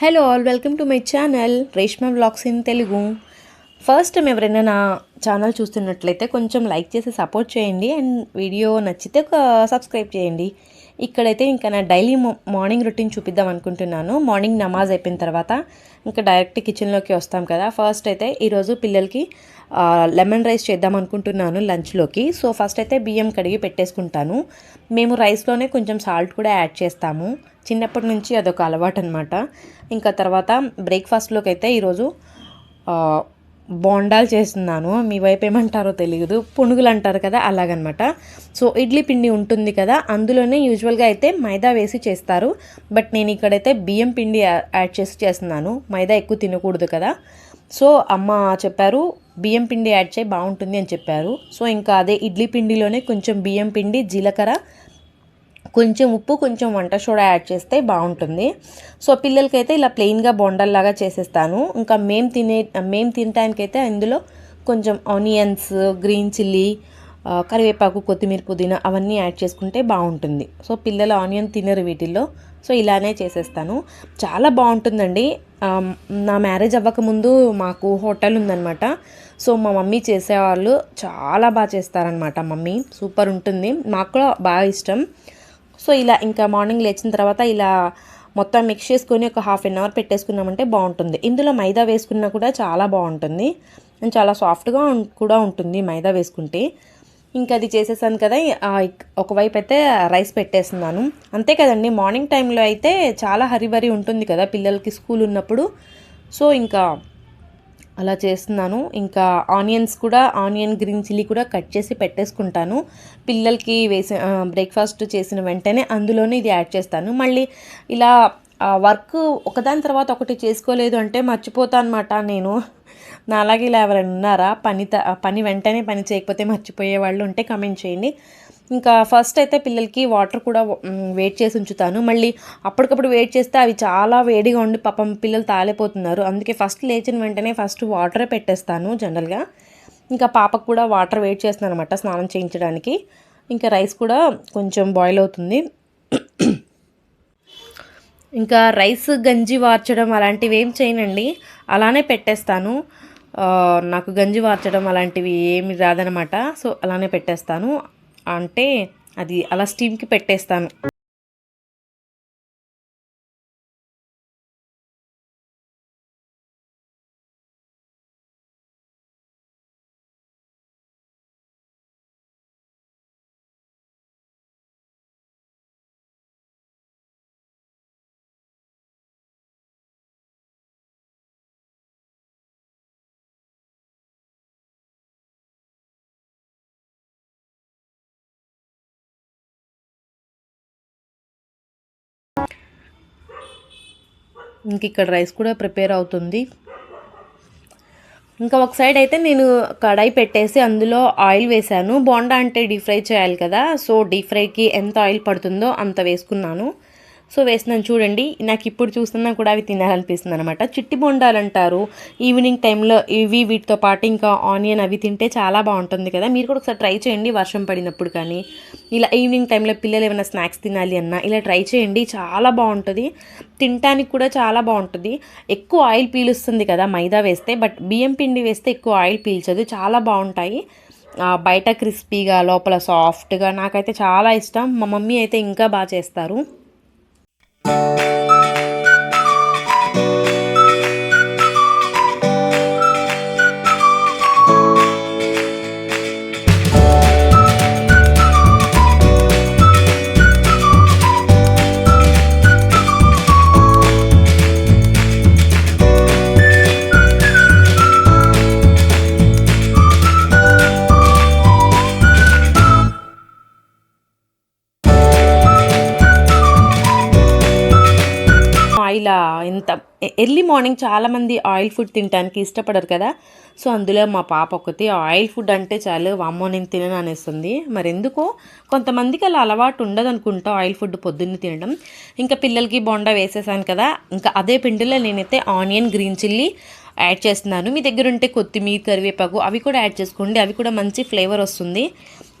Hello all welcome to my channel Reshma blogs in Telugu first time ఎవరైనా నా channel చూస్తున్నట్లయితే కొంచెం like చేసి సపోర్ట్ చేయండి అండ్ వీడియో నచ్చితే ఒక సబ్స్క్రైబ్ చేయండి. ఇక్కడైతే ఇంకా నా డైలీ మార్నింగ్ రొటీన్ చూపిద్దాం అనుకుంటున్నాను. మార్నింగ్ నమాజ్ అయిపోయిన తర్వాత ఇంకా డైరెక్ట్ కిచెన్లోకి వస్తాం కదా. ఫస్ట్ అయితే ఈరోజు పిల్లలకి లెమన్ రైస్ చేద్దాం అనుకుంటున్నాను లంచ్లోకి. సో ఫస్ట్ అయితే బియ్యం కడిగి పెట్టేసుకుంటాను. మేము రైస్లోనే కొంచెం సాల్ట్ కూడా యాడ్ చేస్తాము. చిన్నప్పటి నుంచి అదొక అలవాటు అనమాట ఇంకా తర్వాత బ్రేక్ఫాస్ట్లోకి అయితే ఈరోజు బోండాలు చేస్తున్నాను. మీ వైపు ఏమంటారో తెలియదు. పునుగులు అంటారు కదా అలాగనమాట. సో ఇడ్లీ పిండి ఉంటుంది కదా అందులోనే యూజువల్గా అయితే మైదా వేసి చేస్తారు. బట్ నేను ఇక్కడైతే బియ్యం పిండి యాడ్ చేసి చేస్తున్నాను. మైదా ఎక్కువ తినకూడదు కదా. సో అమ్మ చెప్పారు బియ్యం పిండి యాడ్ చేయి బాగుంటుంది అని చెప్పారు. సో ఇంకా అదే ఇడ్లీ పిండిలోనే కొంచెం బియ్యం పిండి జీలకర్ర కొంచెం ఉప్పు కొంచెం వంట సోడా యాడ్ చేస్తే బాగుంటుంది. సో పిల్లలకైతే ఇలా ప్లెయిన్గా బొండల్లాగా చేసేస్తాను. ఇంకా మేము తినే మేము తినటానికైతే ఇందులో కొంచెం ఆనియన్స్ గ్రీన్ చిల్లీ కరివేపాకు కొత్తిమీర పుదీనా అవన్నీ యాడ్ చేసుకుంటే బాగుంటుంది. సో పిల్లలు ఆనియన్ తినరు వీటిల్లో. సో ఇలానే చేసేస్తాను. చాలా బాగుంటుందండి. నా మ్యారేజ్ అవ్వకముందు మాకు హోటల్ ఉందన్నమాట. సో మా మమ్మీ చేసేవాళ్ళు చాలా బాగా చేస్తారనమాట మమ్మీ. సూపర్ ఉంటుంది. మాకు కూడా బాగా ఇష్టం. సో ఇలా ఇంకా మార్నింగ్ లేచిన తర్వాత ఇలా మొత్తం మిక్స్ చేసుకొని ఒక హాఫ్ అన్ అవర్ పెట్టేసుకున్నామంటే బాగుంటుంది. ఇందులో మైదా వేసుకున్నా కూడా చాలా బాగుంటుంది. అండ్ చాలా సాఫ్ట్గా కూడా ఉంటుంది మైదా వేసుకుంటే. ఇంకా అది చేసేసాను కదా ఒకవైపు అయితే రైస్ పెట్టేస్తున్నాను. అంతే కదండి మార్నింగ్ టైంలో అయితే చాలా హరిబరి ఉంటుంది కదా పిల్లలకి స్కూల్ ఉన్నప్పుడు. సో ఇంకా అలా చేస్తున్నాను. ఇంకా ఆనియన్స్ కూడా ఆనియన్ గ్రీన్ చిల్లీ కూడా కట్ చేసి పెట్టేసుకుంటాను. పిల్లలకి వేసి బ్రేక్ఫాస్ట్ చేసిన వెంటనే అందులోనే ఇది యాడ్ చేస్తాను. మళ్ళీ ఇలా వర్క్ ఒకదాని తర్వాత ఒకటి చేసుకోలేదు అంటే మర్చిపోతా అనమాట నేను. నా అలాగే ఇలా ఎవరైనా ఉన్నారా? పని త- పని వెంటనే పని చేయకపోతే మర్చిపోయే వాళ్ళు ఉంటే కమెంట్ చేయండి. ఇంకా ఫస్ట్ అయితే పిల్లలకి వాటర్ కూడా వెయిట్ చేసి ఉంచుతాను. మళ్ళీ అప్పటికప్పుడు వెయిట్ చేస్తే అవి చాలా వేడిగా ఉండి పాపం పిల్లలు తాలిపోతున్నారు అందుకే ఫస్ట్ లేచిన వెంటనే ఫస్ట్ వాటరే పెట్టేస్తాను జనరల్గా ఇంకా పాపకు కూడా వాటర్ వెయిట్ చేస్తున్నాను అనమాట స్నానం చేయించడానికి. ఇంకా రైస్ కూడా కొంచెం బాయిల్ అవుతుంది. ఇంకా రైస్ గంజి వార్చడం అలాంటివి ఏం చేయనండి. అలానే పెట్టేస్తాను. నాకు గంజి వార్చడం అలాంటివి ఏమి రాదనమాట సో అలానే పెట్టేస్తాను. అంటే అది అలా స్టీమ్కి పెట్టేస్తాను. ఇంక ఇక్కడ రైస్ కూడా ప్రిపేర్ అవుతుంది. ఇంకా ఒక సైడ్ అయితే నేను కడాయి పెట్టేసి అందులో ఆయిల్ వేసాను బోండా అంటే డీప్ ఫ్రై చేయాలి కదా. సో డీప్ ఫ్రైకి ఎంత ఆయిల్ పడుతుందో అంత వేసుకున్నాను. సో వేసినాను చూడండి. నాకు ఇప్పుడు చూస్తున్నా కూడా అవి తినాలనిపిస్తుంది అనమాట చిట్టి బొండాలు అంటారు ఈవినింగ్ టైంలో ఇవి వీటితో పాటు ఇంకా ఆనియన్ అవి తింటే చాలా బాగుంటుంది కదా. మీరు కూడా ఒకసారి ట్రై చేయండి వర్షం పడినప్పుడు కానీ. ఇలా ఈవినింగ్ టైంలో పిల్లలు ఏమైనా స్నాక్స్ తినాలి అన్నా ఇలా ట్రై చేయండి. చాలా బాగుంటుంది. తినటానికి కూడా చాలా బాగుంటుంది. ఎక్కువ ఆయిల్ పీలుస్తుంది కదా మైదా వేస్తే బట్ బియ్యం పిండి వేస్తే ఎక్కువ ఆయిల్ పీల్చదు. చాలా బాగుంటాయి. బయట క్రిస్పీగా లోపల సాఫ్ట్గా నాకైతే చాలా ఇష్టం. మా మమ్మీ అయితే ఇంకా బాగా చేస్తారు. you ఇలా ఎంత ఎర్లీ మార్నింగ్ చాలామంది ఆయిల్ ఫుడ్ తినడానికి ఇష్టపడరు కదా. సో అందులో మా పాప ఒకటి ఆయిల్ ఫుడ్ అంటే చాలు వామ్మో నేను తినను అనేస్తుంది. మరి ఎందుకో కొంతమందికి అలా అలవాటు ఉండదు అనుకుంటా ఆయిల్ ఫుడ్ పొద్దున్నే తినడం. ఇంకా పిల్లలకి బొండా వేసేసాను కదా. ఇంకా అదే పిండిలో నేనైతే ఆనియన్ గ్రీన్ చిల్లీ యాడ్ చేస్తున్నాను. మీ దగ్గర ఉంటే కొత్తిమీర కరివేపాకు అవి కూడా యాడ్ చేసుకోండి. అవి కూడా మంచి ఫ్లేవర్ వస్తుంది.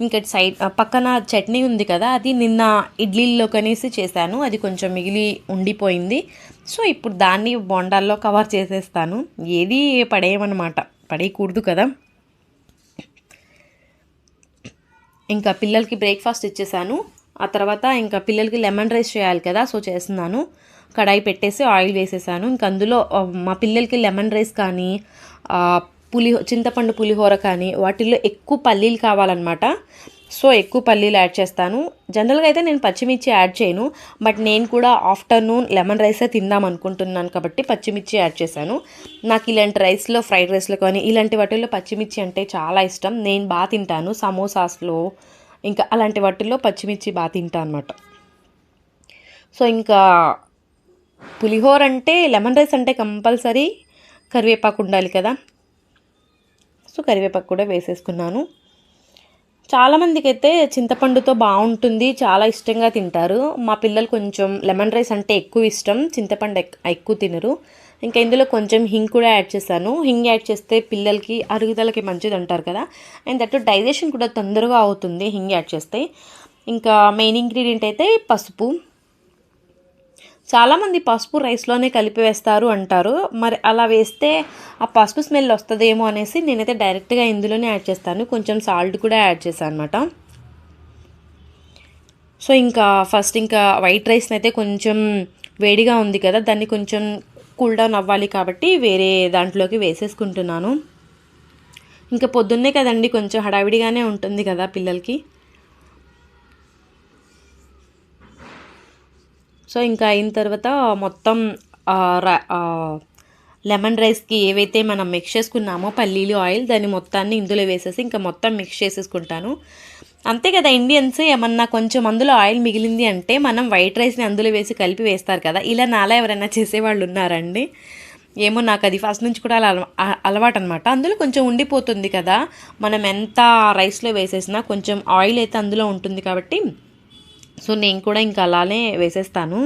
ఇంకా సైడ్ పక్కన చట్నీ ఉంది కదా అది నిన్న ఇడ్లీలో కనేసి చేశాను. అది కొంచెం మిగిలి ఉండిపోయింది. సో ఇప్పుడు దాన్ని బొండాల్లో కవర్ చేసేస్తాను. ఏది పడేయమన్నమాట. పడేయకూడదు కదా. ఇంకా పిల్లలకి బ్రేక్ఫాస్ట్ ఇచ్చేసాను. ఆ తర్వాత ఇంకా పిల్లలకి లెమన్ రైస్ చేయాలి కదా సో చేస్తున్నాను. కడాయి పెట్టేసి ఆయిల్ వేసేసాను. ఇంకా అందులో మా పిల్లలకి లెమన్ రైస్ కానీ పులిహో పులి చింతపండు పులిహోర కానీ వాటిల్లో ఎక్కువ పల్లీలు కావాలన్నమాట. సో ఎక్కువ పల్లీలు యాడ్ చేస్తాను. జనరల్గా అయితే నేను పచ్చిమిర్చి యాడ్ చేయను. బట్ నేను కూడా ఆఫ్టర్నూన్ లెమన్ రైసే తిందాం అనుకుంటున్నాను కాబట్టి పచ్చిమిర్చి యాడ్ చేశాను. నాకు ఇలాంటి రైస్లో ఫ్రైడ్ రైస్లో కానీ ఇలాంటి వాటిల్లో పచ్చిమిర్చి అంటే చాలా ఇష్టం. నేను బాగా తింటాను. సమోసాస్లో ఇంకా అలాంటి వాటిల్లో పచ్చిమిర్చి బాగా తింటాను అనమాట సో ఇంకా పులిహోర అంటే లెమన్ రైస్ అంటే కంపల్సరీ కరివేపాకు ఉండాలి కదా. సో కరివేపాకు కూడా వేసేసుకున్నాను. చాలామందికి అయితే చింతపండుతో బాగుంటుంది చాలా ఇష్టంగా తింటారు. మా పిల్లలు కొంచెం లెమన్ రైస్ అంటే ఎక్కువ ఇష్టం చింతపండు ఎక్- ఎక్కువ తినరు. ఇంకా ఇందులో కొంచెం హింగ్ కూడా యాడ్ చేశాను. హింగ్ యాడ్ చేస్తే పిల్లలకి అరుగుదలకి మంచిది అంటారు కదా. అండ్ దట్ డైజెషన్ కూడా తొందరగా అవుతుంది హింగ్ యాడ్ చేస్తే. ఇంకా మెయిన్ ఇంగ్రీడియంట్ అయితే పసుపు. చాలామంది పసుపు రైస్లోనే కలిపి వేస్తారు అంటారు. మరి అలా వేస్తే ఆ పసుపు స్మెల్ వస్తుందేమో అనేసి నేనైతే డైరెక్ట్గా ఇందులోనే యాడ్ చేస్తాను. కొంచెం సాల్ట్ కూడా యాడ్ చేశాను అనమాట సో ఇంకా ఫస్ట్ ఇంకా వైట్ రైస్ని అయితే కొంచెం వేడిగా ఉంది కదా దాన్ని కొంచెం కూల్ డౌన్ అవ్వాలి కాబట్టి వేరే దాంట్లోకి వేసేసుకుంటున్నాను. ఇంకా పొద్దున్నే కదండి కొంచెం హడావిడిగానే ఉంటుంది కదా పిల్లలకి. సో ఇంకా అయిన తర్వాత మొత్తం లెమన్ రైస్కి ఏవైతే మనం మిక్స్ చేసుకున్నామో పల్లీలు ఆయిల్ దాన్ని మొత్తాన్ని ఇందులో వేసేసి ఇంకా మొత్తం మిక్స్ చేసేసుకుంటాను. అంతే కదా ఇండియన్స్ ఏమన్నా కొంచెం అందులో ఆయిల్ మిగిలింది అంటే మనం వైట్ రైస్ని అందులో వేసి కలిపి వేస్తారు కదా ఇలా నాలా ఎవరైనా చేసేవాళ్ళు ఉన్నారండి? ఏమో నాకు అది ఫస్ట్ నుంచి కూడా అలా అలవాటు అనమాట అందులో కొంచెం ఉండిపోతుంది కదా మనం ఎంత రైస్లో వేసేసినా కొంచెం ఆయిల్ అయితే అందులో ఉంటుంది కాబట్టి సో నేను కూడా ఇంకా అలానే వేసేస్తాను.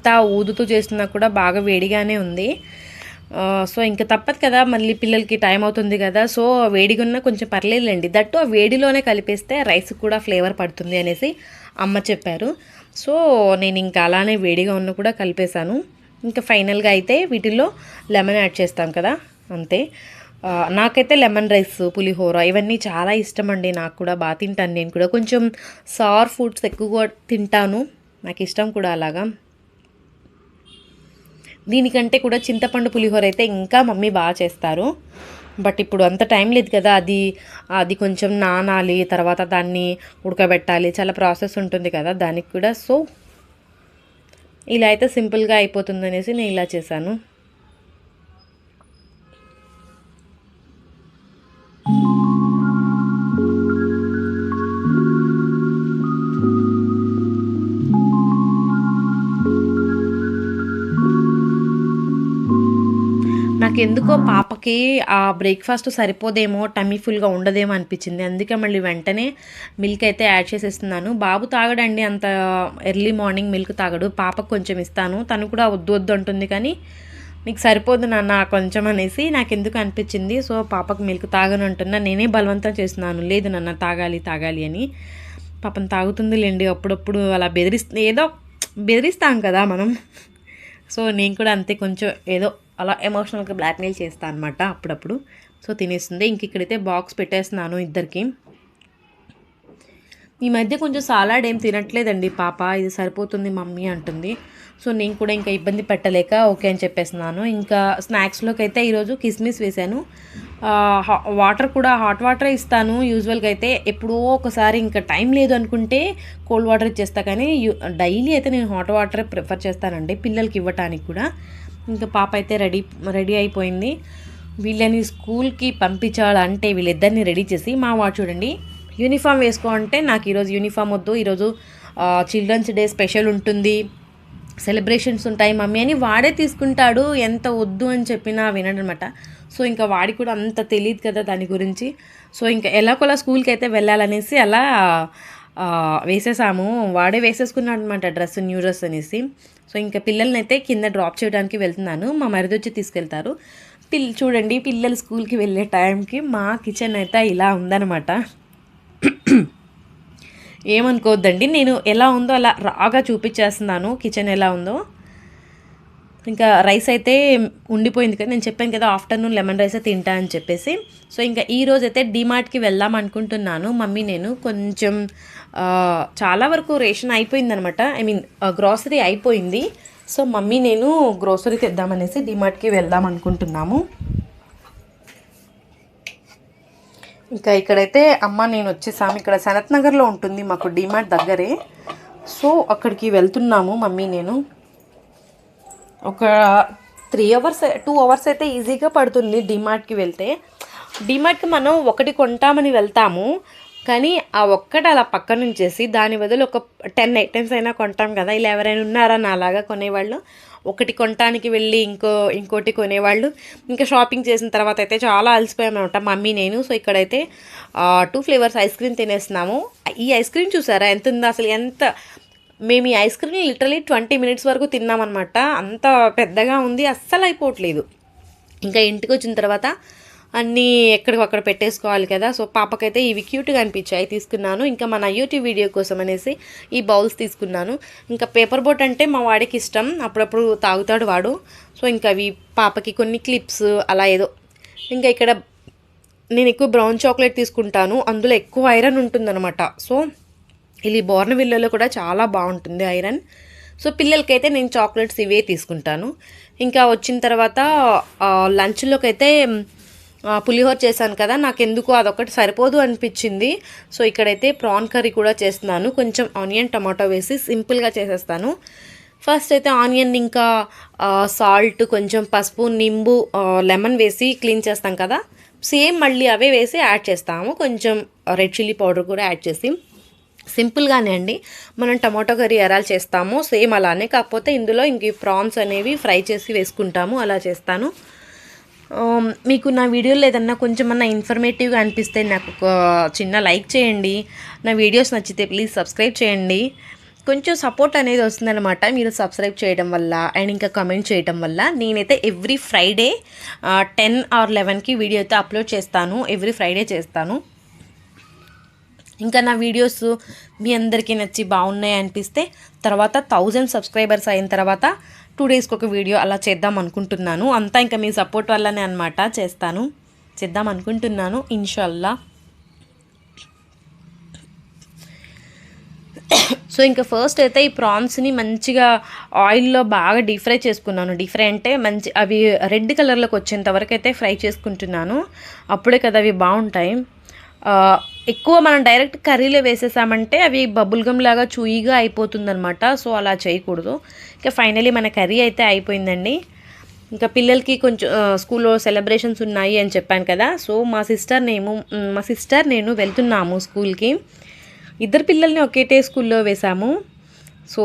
ఎంత ఊదుతూ చేస్తున్నా కూడా బాగా వేడిగానే ఉంది. సో ఇంకా తప్పదు కదా మళ్ళీ పిల్లలకి టైం అవుతుంది కదా సో వేడిగా ఉన్నా కొంచెం పర్లేదులేండి. దట్టు ఆ వేడిలోనే కలిపేస్తే రైస్ కూడా ఫ్లేవర్ పడుతుంది అనేసి అమ్మ చెప్పారు. సో నేను ఇంకా అలానే వేడిగా ఉన్న కూడా కలిపేశాను. ఇంకా ఫైనల్గా అయితే వీటిల్లో లెమన్ యాడ్ చేస్తాం కదా అంతే. నాకైతే లెమన్ రైస్ పులిహోర ఇవన్నీ చాలా ఇష్టం అండి నాకు కూడా బాగా తింటాను నేను కూడా. కొంచెం సార్ ఫుడ్స్ ఎక్కువగా తింటాను. నాకు ఇష్టం కూడా అలాగా. దీనికంటే కూడా చింతపండు పులిహోర అయితే ఇంకా మమ్మీ బాగా చేస్తారు. బట్ ఇప్పుడు అంత టైం లేదు కదా అది అది కొంచెం నానాలి తర్వాత దాన్ని ఉడకబెట్టాలి చాలా ప్రాసెస్ ఉంటుంది కదా దానికి కూడా. సో ఇలా అయితే సింపుల్గా అయిపోతుంది అనేసి నేను ఇలా చేశాను. ఎందుకో పాపకి ఆ బ్రేక్ఫాస్ట్ సరిపోదేమో టమ్మీ ఫుల్గా ఉండదేమో అనిపించింది. అందుకే మళ్ళీ వెంటనే మిల్క్ అయితే యాడ్ చేసేస్తున్నాను. బాబు తాగడండి అంత ఎర్లీ మార్నింగ్ మిల్క్ తాగడు. పాపకు కొంచెం ఇస్తాను. తను కూడా వద్దు వద్దు అంటుంది కానీ నీకు సరిపోదు నాన్న కొంచెం అనేసి నాకు ఎందుకు అనిపించింది. సో పాపకు మిల్క్ తాగను అంటున్నా. నేనే బలవంతం చేస్తున్నాను. లేదు నాన్న తాగాలి తాగాలి అని. పాపం తాగుతుంది లేండి అప్పుడప్పుడు అలా బెదిరిస్తుంది ఏదో బెదిరిస్తాం కదా మనం. సో నేను కూడా అంతే కొంచెం ఏదో అలా ఎమోషనల్గా బ్లాక్మెయిల్ చేస్తాను అనమాట అప్పుడప్పుడు. సో తినేస్తుంది. ఇంక ఇక్కడైతే బాక్స్ పెట్టేస్తున్నాను ఇద్దరికి. ఈ మధ్య కొంచెం సాలాడ్ ఏం తినట్లేదండి పాప. ఇది సరిపోతుంది మమ్మీ అంటుంది. సో నేను కూడా ఇంకా ఇబ్బంది పెట్టలేక ఓకే అని చెప్పేస్తున్నాను. ఇంకా స్నాక్స్లోకి అయితే ఈరోజు కిస్మిస్ వేశాను. హా- వాటర్ కూడా హాట్ వాటర్ ఇస్తాను. యూజువల్గా అయితే ఎప్పుడో ఒకసారి ఇంకా టైం లేదు అనుకుంటే కోల్డ్ వాటర్ ఇచ్చేస్తా. కానీ డైలీ అయితే నేను హాట్ వాటర్ ప్రిఫర్ చేస్తానండి పిల్లలకి ఇవ్వటానికి కూడా. ఇంకా పాప అయితే రెడీ రెడీ అయిపోయింది. వీళ్ళని స్కూల్కి పంపించాలంటే వీళ్ళిద్దరిని రెడీ చేసి మా వాడు చూడండి యూనిఫామ్ వేసుకో అంటే నాకు ఈరోజు యూనిఫామ్ వద్దు ఈరోజు చిల్డ్రన్స్ డే స్పెషల్ ఉంటుంది సెలబ్రేషన్స్ ఉంటాయి మమ్మీ అని వాడే తీసుకుంటాడు ఎంత వద్దు అని చెప్పినా వినడనమాట. సో ఇంకా వాడికి కూడా అంత తెలియదు కదా దాని గురించి. సో ఇంకా ఎలాగోలా స్కూల్కి అయితే వెళ్ళాలనేసి అలా వేసేసాము. వాడే వేసేసుకున్నాడు అనమాట డ్రెస్ న్యూ డ్రెస్ అనేసి. సో ఇంకా పిల్లల్ని అయితే కింద డ్రాప్ చేయడానికి వెళ్తున్నాను. మా మరిది వచ్చి తీసుకెళ్తారు. పిల్ చూడండి పిల్లలు స్కూల్కి వెళ్ళే టైంకి మా కిచెన్ అయితే ఇలా ఉందన్నమాట ఏమనుకోవద్దండి. నేను ఎలా ఉందో అలా రాగా చూపించేస్తున్నాను. కిచెన్ ఎలా ఉందో. ఇంకా రైస్ అయితే ఉండిపోయింది కదా నేను చెప్పాను కదా ఆఫ్టర్నూన్ లెమన్ రైస్ తింటా అని చెప్పేసి. సో ఇంకా ఈ రోజు అయితే డిమార్ట్కి వెళ్దాం అనుకుంటున్నాను. మమ్మీ నేను కొంచెం చాలా వరకు రేషన్ అయిపోయిందనమాట. ఐ మీన్ గ్రాసరీ అయిపోయింది. సో మమ్మీ నేను గ్రోసరీ తెద్దామనేసి డిమార్ట్కి వెళ్దాం అనుకుంటున్నాము. ఇంకా ఇక్కడైతే అమ్మ నేను వచ్చేసాము. ఇక్కడ సనత్ నగర్లో ఉంటుంది మాకు డిమార్ట్ దగ్గరే. సో అక్కడికి వెళ్తున్నాము మమ్మీ నేను. ఒక త్రీ అవర్స్ టూ అవర్స్ అయితే ఈజీగా పడుతుంది డిమార్ట్కి వెళ్తే. డిమార్ట్కి మనం ఒకటి కొంటామని వెళ్తాము కానీ ఆ ఒక్కటి అలా పక్క నుంచేసి దాని బదులు ఒక టెన్ ఐటమ్స్ అయినా కొంటాం కదా. ఇలా ఎవరైనా ఉన్నారా? నాలాగా కొనేవాళ్ళు. ఒకటి కొనటానికి వెళ్ళి ఇంకో ఇంకోటి కొనేవాళ్ళు. ఇంకా షాపింగ్ చేసిన తర్వాత అయితే చాలా అలసిపోయామన్నమాట మమ్మీ నేను. సో ఇక్కడైతే టూ ఫ్లేవర్స్ ఐస్ క్రీమ్ తినేస్తున్నాము. ఈ ఐస్ క్రీమ్ చూసారా? ఎంత ఉందో అసలు ఎంత మేము ఈ ice cream literally twenty minutes వరకు తిన్నామన్నమాట. అంత పెద్దగా ఉంది అస్సలు అయిపోవట్లేదు. ఇంకా ఇంటికి వచ్చిన తర్వాత అన్నీ ఎక్కడికక్కడ పెట్టేసుకోవాలి కదా. సో పాపకైతే ఇవి క్యూట్గా అనిపించాయి. తీసుకున్నాను. ఇంకా మన యూట్యూబ్ వీడియో కోసం అనేసి ఈ బౌల్స్ తీసుకున్నాను. ఇంకా పేపర్ బోట్ అంటే మా వాడికి ఇష్టం. అప్పుడప్పుడు తాగుతాడు వాడు. సో ఇంకా అవి పాపకి కొన్ని క్లిప్స్ అలా ఏదో. ఇంకా ఇక్కడ నేను ఎక్కువ బ్రౌన్ చాక్లెట్ తీసుకుంటాను. అందులో ఎక్కువ ఐరన్ ఉంటుందన్నమాట. సో ఇది బోర్నవిల్లలో కూడా చాలా బాగుంటుంది ఐరన్. సో పిల్లలకైతే నేను చాక్లెట్స్ ఇవే తీసుకుంటాను. ఇంకా వచ్చిన తర్వాత లంచ్లోకి అయితే పులిహోర చేశాను కదా నాకు ఎందుకు అదొకటి సరిపోదు అనిపించింది. సో ఇక్కడైతే ప్రాన్ కర్రీ కూడా చేస్తున్నాను. కొంచెం ఆనియన్ టమాటో వేసి సింపుల్గా చేసేస్తాను. ఫస్ట్ అయితే ఆనియన్ ఇంకా సాల్ట్ కొంచెం పసుపు నింబు లెమన్ వేసి క్లీన్ చేస్తాం కదా. సేమ్ మళ్ళీ అవే వేసి యాడ్ చేస్తాము. కొంచెం రెడ్ చిల్లీ పౌడర్ కూడా యాడ్ చేసి. సింపుల్గానే అండి. మనం టమాటో కర్రీ ఎరాలు చేస్తాము సేమ్ అలానే. కాకపోతే ఇందులో ఇంక ప్రాన్స్ అనేవి ఫ్రై చేసి వేసుకుంటాము అలా చేస్తాను. మీకు నా వీడియోలో ఏదన్నా కొంచెమన్నా ఇన్ఫర్మేటివ్గా అనిపిస్తే నాకు ఒక చిన్న లైక్ చేయండి. నా వీడియోస్ నచ్చితే ప్లీజ్ సబ్స్క్రైబ్ చేయండి. కొంచెం సపోర్ట్ అనేది వస్తుందన్నమాట మీరు సబ్స్క్రైబ్ చేయడం వల్ల అండ్ ఇంకా కమెంట్ చేయడం వల్ల. నేనైతే ఎవ్రీ ఫ్రైడే టెన్ ఆర్ లెవెన్కి వీడియో అయితే అప్లోడ్ చేస్తాను. ఎవ్రీ ఫ్రైడే చేస్తాను. ఇంకా నా వీడియోస్ మీ అందరికీ నచ్చి బాగున్నాయి అనిపిస్తే తర్వాత థౌజండ్ సబ్స్క్రైబర్స్ అయిన తర్వాత టూ డేస్కి ఒక వీడియో అలా చేద్దాం అనుకుంటున్నాను. అంతా ఇంకా మీ సపోర్ట్ వల్లనే అనమాట చేస్తాను. చేద్దాం అనుకుంటున్నాను ఇన్షాల్లా. సో ఇంకా ఫస్ట్ అయితే ఈ ప్రాన్స్ని మంచిగా ఆయిల్లో బాగా డీప్ ఫ్రై చేసుకున్నాను. డీప్ ఫ్రై అంటే మంచి అవి రెడ్ కలర్లోకి వచ్చేంత వరకు అయితే ఫ్రై చేసుకుంటున్నాను. అప్పుడే కదా అవి బాగుంటాయి. ఎక్కువ మనం డైరెక్ట్ కర్రీలో వేసేసామంటే అవి బబుల్ గమ్ లాగా చూయిగా అయిపోతుందనమాట సో అలా చేయకూడదు. ఇంకా ఫైనలీ మన కర్రీ అయితే అయిపోయిందండి. ఇంకా పిల్లలకి కొంచెం స్కూల్లో సెలబ్రేషన్స్ ఉన్నాయి అని చెప్పాను కదా. సో మా సిస్టర్ నేము మా సిస్టర్ నేను వెళ్తున్నాము స్కూల్కి. ఇద్దరు పిల్లల్ని ఒకేటే స్కూల్లో వేసాము. సో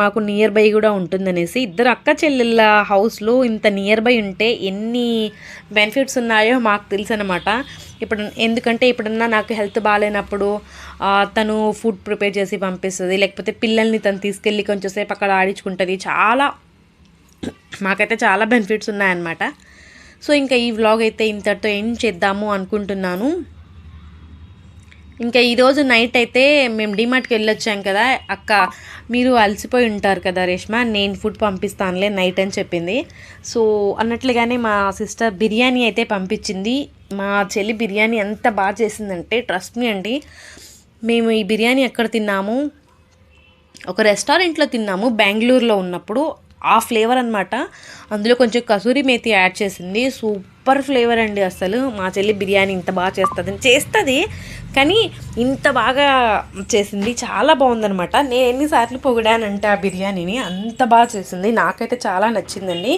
మాకు నియర్ బై కూడా ఉంటుందనేసి ఇద్దరు అక్క చెల్లెళ్ళ హౌస్లో ఇంత నియర్ బై ఉంటే ఎన్ని బెనిఫిట్స్ ఉన్నాయో మాకు తెలుసు అనమాట ఇప్పుడు ఎందుకంటే ఇప్పుడన్నా నాకు హెల్త్ బాగాలేనప్పుడు తను ఫుడ్ ప్రిపేర్ చేసి పంపిస్తుంది లేకపోతే పిల్లల్ని తను తీసుకెళ్ళి కొంచెం సేపు అక్కడ ఆడించుకుంటుంది. చాలా మాకైతే చాలా బెనిఫిట్స్ ఉన్నాయన్నమాట. సో ఇంకా ఈ వ్లాగ్ అయితే ఇంతటితో ఏం చేద్దాము అనుకుంటున్నాను. ఇంకా ఈరోజు నైట్ అయితే మేము డిమార్ట్కి వెళ్ళొచ్చాం కదా అక్క మీరు అలసిపోయి ఉంటారు కదా రేష్మ నేను ఫుడ్ పంపిస్తానులే నైట్ అని చెప్పింది. సో అన్నట్లుగానే మా సిస్టర్ బిర్యానీ అయితే పంపించింది. మా చెల్లి బిర్యానీ ఎంత బాగా చేసిందంటే ట్రస్ట్ మీ అండి మేము ఈ బిర్యానీ ఎక్కడ తిన్నాము? ఒక రెస్టారెంట్లో తిన్నాము బెంగళూరులో ఉన్నప్పుడు. ఆ ఫ్లేవర్ అనమాట అందులో కొంచెం కసూరి మేతి యాడ్ చేసింది. సూపర్ ఫ్లేవర్ అండి అసలు. మా చెల్లి బిర్యానీ ఇంత బాగా చేస్తుంది. చేస్తుంది కానీ ఇంత బాగా చేసింది. చాలా బాగుందనమాట నేను ఎన్నిసార్లు పొగిడానంటే ఆ బిర్యానీని. అంత బాగా చేసింది. నాకైతే చాలా నచ్చిందండి.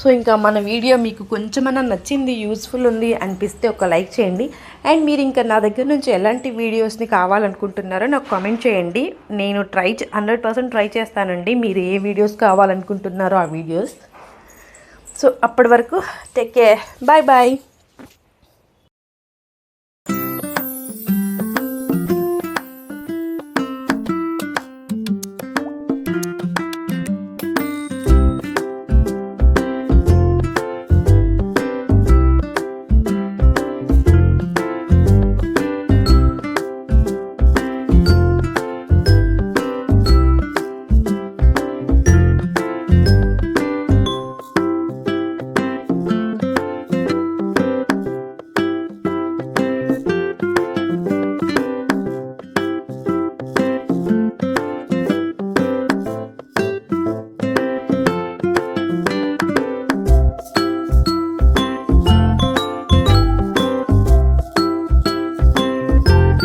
సో ఇంకా మన వీడియో మీకు కొంచెమన్నా నచ్చింది యూస్ఫుల్ ఉంది అనిపిస్తే ఒక లైక్ చేయండి. అండ్ మీరు ఇంకా నా దగ్గర నుంచి ఎలాంటి వీడియోస్ని కావాలనుకుంటున్నారో నాకు కామెంట్ చేయండి. నేను ట్రై హండ్రెడ్ పర్సెంట్ ట్రై చేస్తానండి మీరు ఏ వీడియోస్ కావాలనుకుంటున్నారో ఆ వీడియోస్ సో అప్పటి వరకు టేక్ కేర్ బాయ్ బాయ్